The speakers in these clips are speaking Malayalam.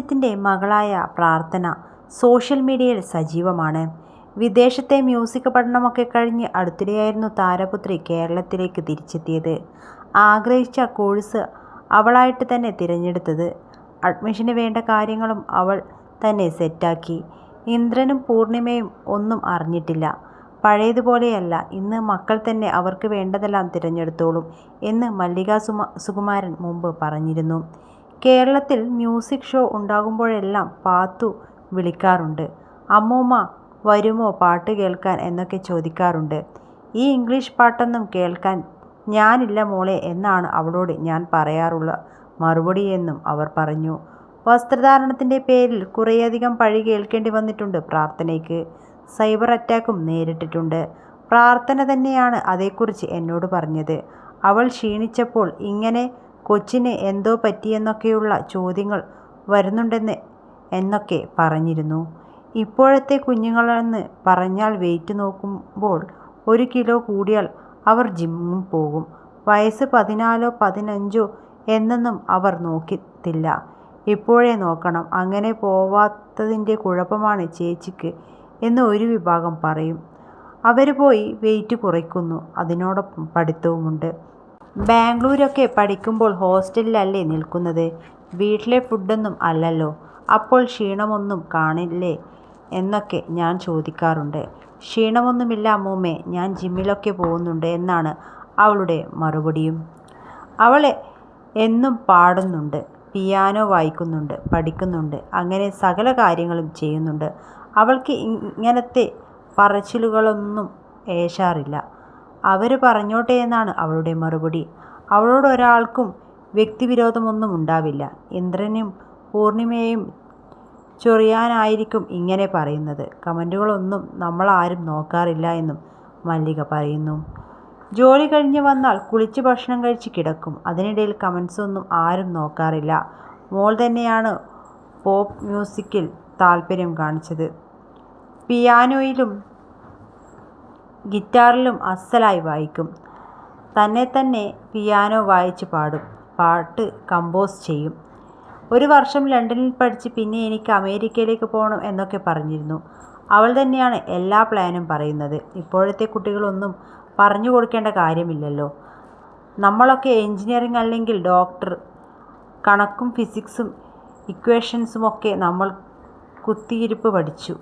രഞ്ജിത്തിന്റെ മകളായ പ്രാർത്ഥന സോഷ്യൽ മീഡിയയിൽ സജീവമാണ്. വിദേശത്തെ മ്യൂസിക് പഠനമൊക്കെ കഴിഞ്ഞ് അടുത്തിടെയായിരുന്നു താരപുത്രി കേരളത്തിലേക്ക് തിരിച്ചെത്തിയത്. ആഗ്രഹിച്ച കോഴ്സ് അവളായിട്ട് തന്നെ തിരഞ്ഞെടുത്തത്. അഡ്മിഷന് വേണ്ട കാര്യങ്ങളും അവൾ തന്നെ സെറ്റാക്കി. ഇന്ദ്രനും പൂർണിമയും ഒന്നും അറിഞ്ഞിട്ടില്ല. പഴയതുപോലെയല്ല ഇന്ന് മക്കൾ തന്നെ അവർക്ക് വേണ്ടതെല്ലാം തിരഞ്ഞെടുത്തോളും എന്ന് മല്ലിക സുകുമാരൻ മുമ്പ് പറഞ്ഞിരുന്നു. കേരളത്തിൽ മ്യൂസിക് ഷോ ഉണ്ടാകുമ്പോഴെല്ലാം പാത്തു വിളിക്കാറുണ്ട്. അമ്മൂമ്മ വരുമോ പാട്ട് കേൾക്കാൻ എന്നൊക്കെ ചോദിക്കാറുണ്ട്. ഈ ഇംഗ്ലീഷ് പാട്ടൊന്നും കേൾക്കാൻ ഞാനില്ല മോളെ എന്നാണ് അവളോട് ഞാൻ പറയാറുള്ള മറുപടിയെന്നും അവർ പറഞ്ഞു. വസ്ത്രധാരണത്തിന്റെ പേരിൽ കുറേയധികം പഴി കേൾക്കേണ്ടി വന്നിട്ടുണ്ട് പ്രാർത്ഥനയ്ക്ക്. സൈബർ അറ്റാക്കും നേരിട്ടിട്ടുണ്ട്. പ്രാർത്ഥന തന്നെയാണ് അതേക്കുറിച്ച് എന്നോട് പറഞ്ഞത്. അവൾ ക്ഷീണിച്ചപ്പോൾ ഇങ്ങനെ കൊച്ചിന് എന്തോ പറ്റിയെന്നൊക്കെയുള്ള ചോദ്യങ്ങൾ വരുന്നുണ്ടെന്ന് എന്നൊക്കെ പറഞ്ഞിരുന്നു. ഇപ്പോഴത്തെ കുഞ്ഞുങ്ങളെന്ന് പറഞ്ഞാൽ വെയ്റ്റ് നോക്കുമ്പോൾ ഒരു കിലോ കൂടിയാൽ അവർ ജിമ്മും പോകും. വയസ്സ് പതിനാലോ പതിനഞ്ചോ എന്നൊന്നും അവർ നോക്കത്തില്ല. ഇപ്പോഴേ നോക്കണം. അങ്ങനെ പോവാത്തതിന്റെ കുഴപ്പമാണ് ചേച്ചിക്ക് എന്ന് ഒരു വിഭാഗം പറയും. അവർ പോയി വെയിറ്റ് കുറയ്ക്കുന്നു. അതിനോടൊപ്പം പഠിത്തവുമുണ്ട്. ബാംഗ്ലൂരൊക്കെ പഠിക്കുമ്പോൾ ഹോസ്റ്റലിലല്ലേ നിൽക്കുന്നത്. വീട്ടിലെ ഫുഡൊന്നും അല്ലല്ലോ. അപ്പോൾ ക്ഷീണമൊന്നും കാണില്ലേ എന്നൊക്കെ ഞാൻ ചോദിക്കാറുണ്ട്. ക്ഷീണമൊന്നുമില്ല അമ്മൂമ്മേ. ഞാൻ ജിമ്മിലൊക്കെ പോകുന്നുണ്ട് എന്നാണ് അവളുടെ മറുപടിയും. അവളെ എന്നും പാടുന്നുണ്ട്. പിയാനോ വായിക്കുന്നുണ്ട്. പഠിക്കുന്നുണ്ട്. അങ്ങനെ സകല കാര്യങ്ങളും ചെയ്യുന്നുണ്ട്. അവൾക്ക് ഇങ്ങനത്തെ പറച്ചിലുകളൊന്നും ഏശാറില്ല. അവർ പറഞ്ഞോട്ടെ എന്നാണ് അവളുടെ മറുപടി. അവളോടൊരാൾക്കും വ്യക്തിവിരോധമൊന്നും ഉണ്ടാവില്ല ഇന്ദ്രനും പൂർണിമയും ചൊറിയാനായിരിക്കും ഇങ്ങനെ പറയുന്നത്. കമന്റുകളൊന്നും നമ്മളാരും നോക്കാറില്ല എന്നും മല്ലിക പറയുന്നു. ജോലി കഴിഞ്ഞ് വന്നാൽ കുളിച്ച് ഭക്ഷണം കഴിച്ച് കിടക്കും. അതിനിടയിൽ കമന്റ്സ് ഒന്നും ആരും നോക്കാറില്ല. മോൾ തന്നെയാണ് പോപ്പ് മ്യൂസിക്കിൽ താല്പര്യം കാണിച്ചത്. പിയാനോയിലും ഗിറ്റാറിലും അസ്സലായി വായിക്കും. തന്നെ തന്നെ പിയാനോ വായിച്ച് പാടും. പാട്ട് കമ്പോസ് ചെയ്യും. ഒരു വർഷം ലണ്ടനിൽ പഠിച്ച് പിന്നെ എനിക്ക് അമേരിക്കയിലേക്ക് പോകണം എന്നൊക്കെ പറഞ്ഞിരുന്നു. അവൾ തന്നെയാണ് എല്ലാ പ്ലാനും പറയുന്നത്. ഇപ്പോഴത്തെ കുട്ടികളൊന്നും പറഞ്ഞു കൊടുക്കേണ്ട കാര്യമില്ലല്ലോ. നമ്മളൊക്കെ എൻജിനീയറിംഗ് അല്ലെങ്കിൽ ഡോക്ടർ. കണക്കും ഫിസിക്സും ഇക്വേഷൻസുമൊക്കെ നമ്മൾ കുത്തിയിരിപ്പ് പഠിച്ചു.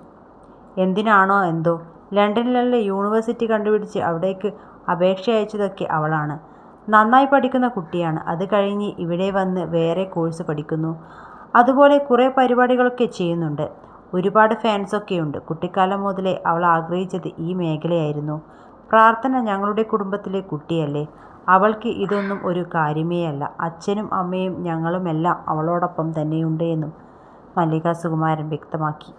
എന്തിനാണോ എന്തോ. ലണ്ടനിലുള്ള യൂണിവേഴ്സിറ്റി കണ്ടുപിടിച്ച് അവിടേക്ക് അപേക്ഷ അയച്ചതൊക്കെ അവളാണ്. നന്നായി പഠിക്കുന്ന കുട്ടിയാണ്. അത് കഴിഞ്ഞ് ഇവിടെ വന്ന് വേറെ കോഴ്സ് പഠിക്കുന്നു. അതുപോലെ കുറേ പരിപാടികളൊക്കെ ചെയ്യുന്നുണ്ട്. ഒരുപാട് ഫാൻസൊക്കെയുണ്ട്. കുട്ടിക്കാലം മുതലേ അവൾ ആഗ്രഹിച്ചത് ഈ മേഖലയായിരുന്നു. പ്രാർത്ഥന ഞങ്ങളുടെ കുടുംബത്തിലെ കുട്ടിയല്ലേ. അവൾക്ക് ഇതൊന്നും ഒരു കാര്യമേ അല്ല അച്ഛനും അമ്മയും ഞങ്ങളുമെല്ലാം അവളോടൊപ്പം തന്നെയുണ്ട് എന്നും മല്ലിക സുകുമാരൻ വ്യക്തമാക്കി.